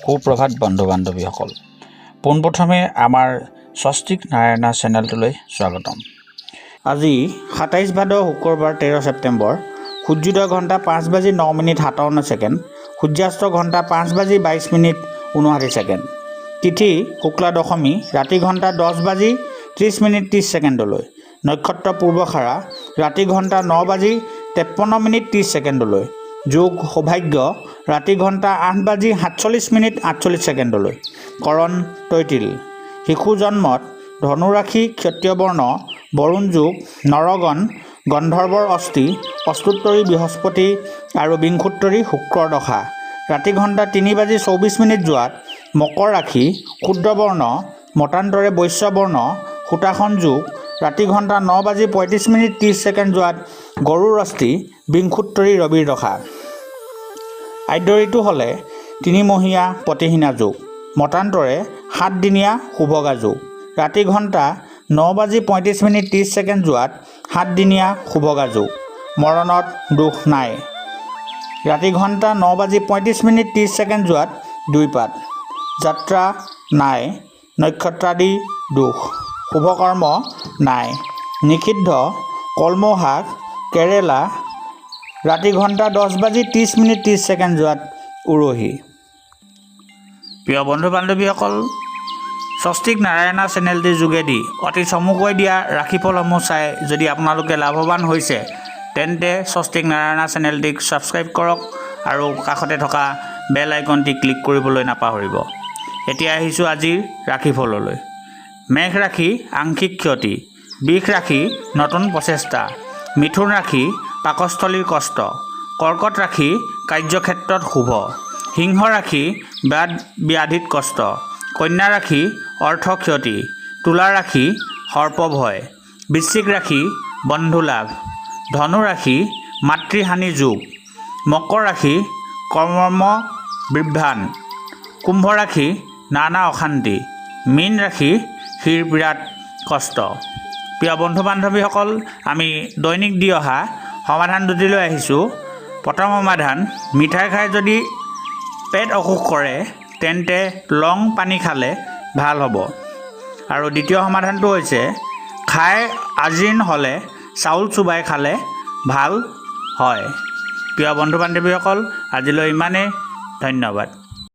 সুপ্ৰভাত বন্ধু বান্ধৱীসকল পোনপ্ৰথমে আমাৰ স্বস্তিক নাৰায়ণা চেনেলটোলৈ স্বাগতম। আজি সাতাইছ ভাদ শুক্ৰবাৰ তেৰ ছেপ্টেম্বৰ সূৰ্যোদয় ঘণ্টা পাঁচ বাজি ন মিনিট সাতাৱন্ন ছেকেণ্ড সূৰ্যাস্ত ঘণ্টা পাঁচ বাজি বাইছ মিনিট ঊনষাঠি ছেকেণ্ড। তিথি শুক্লা দশমী ৰাতি ঘণ্টা দহ বাজি ত্ৰিছ মিনিট ত্ৰিছ ছেকেণ্ডলৈ। নক্ষত্ৰ পূৰ্বখাৰা ৰাতি ঘণ্টা ন বাজি তেপন্ন মিনিট ত্ৰিছ ছেকেণ্ডলৈ। যোগ সৌভাগ্য ৰাতি ঘণ্টা আঠ বাজি সাতচল্লিছ মিনিট আঠচল্লিছ ছেকেণ্ডলৈ। কৰণ তৈতিল। শিশু জন্মত ধনুৰাশি ক্ষত্ৰিয় বৰ্ণ যোগ নৰগণ গন্ধৰ্বৰ অস্থি অস্তুত্তৰী বৃহস্পতি আৰু বিংশোত্তৰী শুক্ৰৰ দশা। ৰাতি ঘণ্টা তিনি বাজি চৌবিছ মিনিট যোৱাত মকৰ ৰাশি ক্ষুদ্ৰবৰ্ণ মতান্তৰে বৈশ্য বৰ্ণ সূতাসন যোগ ৰাতি ঘণ্টা ন বাজি পঁয়ত্ৰিছ মিনিট ত্ৰিছ ছেকেণ্ড যোৱাত গৰুৰ অস্থি বিংশোত্তৰী ৰবিৰ দশা। আদ্য ঋতু হ'লে তিনিমহীয়া প্ৰতিহীনা যোগ। মতান্তৰে সাতদিনীয়া শুভগা যোগ। ৰাতি ঘণ্টা ন বাজি পঁয়ত্ৰিছ মিনিট ত্ৰিছ ছেকেণ্ড যোৱাত সাতদিনীয়া শুভগা যোগ। মৰণত দুখ নাই। ৰাতি ঘণ্টা ন বাজি পঁয়ত্ৰিছ মিনিট ত্ৰিছ ছেকেণ্ড যোৱাত দুইপাত যাত্ৰা নাই। নক্ষত্ৰাদি দুখ। শুভকৰ্ম নাই। নিষিদ্ধ কলমৌ শাক কেৰেলা ৰাতি ঘণ্টা দহ বাজি ত্ৰিছ মিনিট ত্ৰিছ ছেকেণ্ড যোৱাত উৰহি। প্ৰিয় বন্ধু বান্ধৱীসকল স্বস্তিক নাৰায়ণা চেনেলটিৰ যোগেদি অতি চমুকৈ দিয়া ৰাশিফলসমূহ চাই যদি আপোনালোকে লাভৱান হৈছে, তেন্তে স্বস্তিক নাৰায়ণা চেনেলটিক ছাবস্ক্ৰাইব কৰক আৰু কাষতে থকা বেল আইকনটি ক্লিক কৰিবলৈ নাপাহৰিব। এতিয়া আহিছোঁ আজিৰ ৰাশিফললৈ। মেঘ ৰাশি, আংশিক ক্ষতি। বিষ ৰাশি, নতুন প্ৰচেষ্টা। মিথুন ৰাশি পাকস্থলীৰ কষ্ট। কৰ্কট ৰাশি কাৰ্যক্ষেত্ৰত শুভ। সিংহ ৰাশি ব্যাধ ব্যাধিত কষ্ট। কন্যা ৰাশি অৰ্থ ক্ষতি। তুলা ৰাশি সৰ্পভয়। বৃশ্চিক ৰাশি বন্ধু লাভ। ধনু ৰাশি মাতৃহানি যোগ। মকৰ ৰাশি কৰ্ম বিভ্ৰাণ কুম্ভ ৰাশি নানা অশান্তি। মীন ৰাশি শিৰ বিৰাট কষ্ট। প্ৰিয় বন্ধু বান্ধৱীসকল আমি দৈনিক দি অহা সমাধান দুটিলৈ আহিছোঁ। প্ৰথম সমাধান, মিঠাই খাই যদি পেট অসুখ কৰে, তেন্তে লং পানী খালে ভালো হ'ব। আৰু দ্বিতীয় সমাধানটো হৈছে, খাই আজীৰ্ণ হ'লে চাউল চুবাই খালে ভালো হয়। প্ৰিয় বন্ধু বান্ধৱীসকল আজিলৈ ইমানেই। ধন্যবাদ।